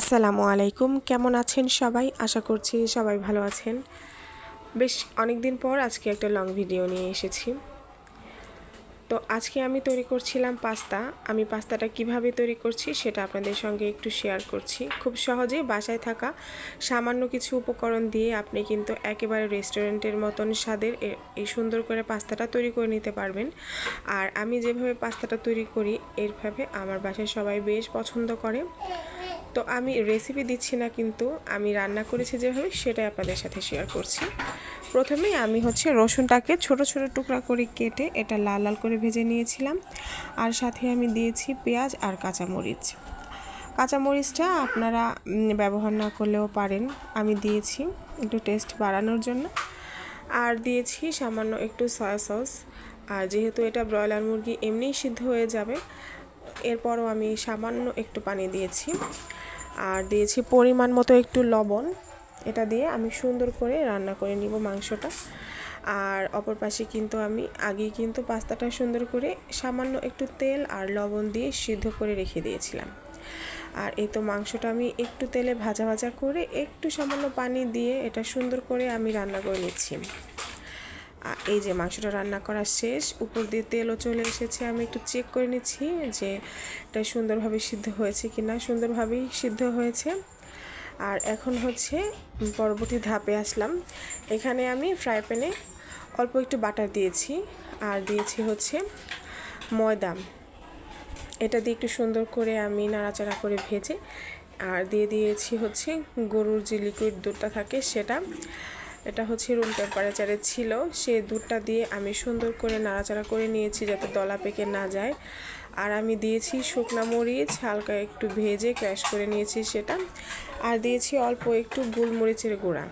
আসসালামু আলাইকুম। কেমন আছেন সবাই? আশা করছি সবাই ভালো আছেন। বেশ অনেক দিন পর আজকে একটা লং ভিডিও নিয়ে এসেছি। তো আজকে আমি তৈরি করছিলাম পাস্তা। আমি পাস্তাটা কীভাবে তৈরি করছি সেটা আপনাদের সঙ্গে একটু শেয়ার করছি। খুব সহজেই বাসায় থাকা সামান্য কিছু উপকরণ দিয়ে আপনি কিন্তু একেবারে রেস্টুরেন্টের মতন স্বাদের এই সুন্দর করে পাস্তাটা তৈরি করে নিতে পারবেন। আর আমি যেভাবে পাস্তাটা তৈরি করি, এরভাবে আমার বাসায় সবাই বেশ পছন্দ করে। তো আমি রেসিপি দিচ্ছি না কিন্তু আমি রান্না করেছি যেভাবে সেটাই আপনাদের সাথে শেয়ার করছি। প্রথমেই আমি হচ্ছে রসুনটাকে ছোট ছোট টুকরা করে কেটে এটা লাল লাল করে ভেজে নিয়েছিলাম। আর সাথে আমি দিয়েছি পেঁয়াজ আর কাঁচামরিচ। কাঁচামরিচটা আপনারা ব্যবহার না করলেও পারেন। আমি দিয়েছি একটু টেস্ট বাড়ানোর জন্য। আর দিয়েছি সামান্য একটু সয়া সস আর যেহেতু এটা ব্রয়লার মুরগি এমনিই সিদ্ধ হয়ে যাবে, এরপরও আমি সামান্য একটু পানি দিয়েছি। আর দিয়েছি পরিমাণ মতো একটু লবণ। এটা দিয়ে আমি সুন্দর করে রান্না করে নিব মাংসটা। আর অপর পাশে কিন্তু আমি আগেই কিন্তু পাস্তাটা সুন্দর করে সামান্য একটু তেল আর লবণ দিয়ে সিদ্ধ করে রেখে দিয়েছিলাম। আর এই তো মাংসটা আমি একটু তেলে ভাজা ভাজা করে একটু সামান্য পানি দিয়ে এটা সুন্দর করে আমি রান্না করে নিচ্ছি। এই যে মাংসটা রান্না করা শেষ, উপর দিয়ে তেলও চলে এসেছে, আমি একটু চেক করে নিচ্ছি যে এটা সুন্দরভাবে সিদ্ধ হয়েছে কি না সুন্দরভাবেই সিদ্ধ হয়েছে। আর এখন হচ্ছে পরবর্তী ধাপে আসলাম। এখানে আমি ফ্রাই প্যানে অল্প একটু বাটার দিয়েছি, আর দিয়েছি হচ্ছে ময়দা। এটা দিয়ে একটু সুন্দর করে আমি নাড়াচাড়া করে ভেজে, আর দিয়ে দিয়েছি হচ্ছে গরুর যে লিকুইড দুধটা থাকে সেটা। এটা হচ্ছে রুম টেম্পারেচারে ছিল। সে দুধটা দিয়ে আমি সুন্দর করে নাড়াচাড়া করে নিয়েছি যাতে দলা পেকে না যায়। আর আমি দিয়েছি শুকনা মরিচ, হালকা একটু ভেজে ক্র্যাশ করে নিয়েছি সেটা। আর দিয়েছি অল্প একটু গোলমরিচের গুঁড়া।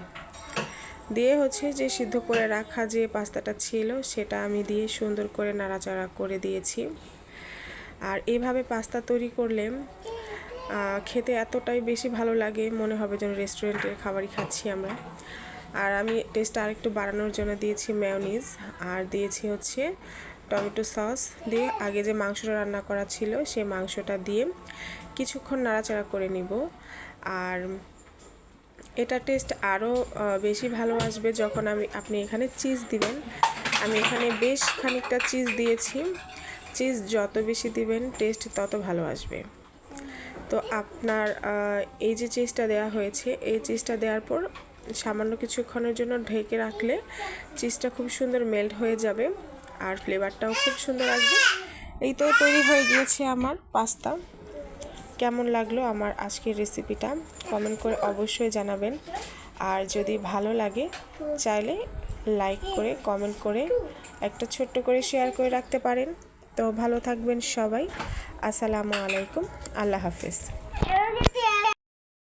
দিয়ে হচ্ছে যে সিদ্ধ করে রাখা যে পাস্তাটা ছিল, সেটা আমি দিয়ে সুন্দর করে নাড়াচাড়া করে দিয়েছি। আর এভাবে পাস্তা তৈরি করলে খেতে এতটাই বেশি ভালো লাগে, মনে হবে যেন রেস্টুরেন্টের খাবারই খাচ্ছি আমরা। আর আমি টেস্টটা আরেকটু বাড়ানোর জন্য দিয়েছি ম্যায়োনিজ আর দিয়েছি হচ্ছে টমেটো সস দিয়ে আগে যে মাংসটা রান্না করা ছিল সেই মাংসটা দিয়ে কিছুক্ষণ নাড়াচাড়া করে নিব। আর এটা টেস্ট আরও বেশি ভালো আসবে যখন আমি, আপনি এখানে চিজ দিবেন। আমি এখানে বেশ খানিকটা চিজ দিয়েছি। চিজ যত বেশি দিবেন টেস্ট তত ভালো আসবে। তো আপনার এই যে চিজটা দেওয়া হয়েছে, এই চিজটা দেওয়ার পর সামান্য কিছুক্ষণের জন্য ঢেকে রাখলে চিজটা খুব সুন্দর মেল্ট হয়ে যাবে আর ফ্লেভারটাও খুব সুন্দর আসবে। এই তো তৈরি হয়ে গিয়েছে আমার পাস্তা কেমন লাগল আমার আজকের রেসিপিটা কমেন্ট করে অবশ্যই জানাবেন। আর যদি ভালো লাগে, চাইলে লাইক করে কমেন্ট করে একটা ছোট্ট করে শেয়ার করে রাখতে পারেন। তো ভালো থাকবেন সবাই। আসসালামু আলাইকুম। আল্লাহ হাফেজ।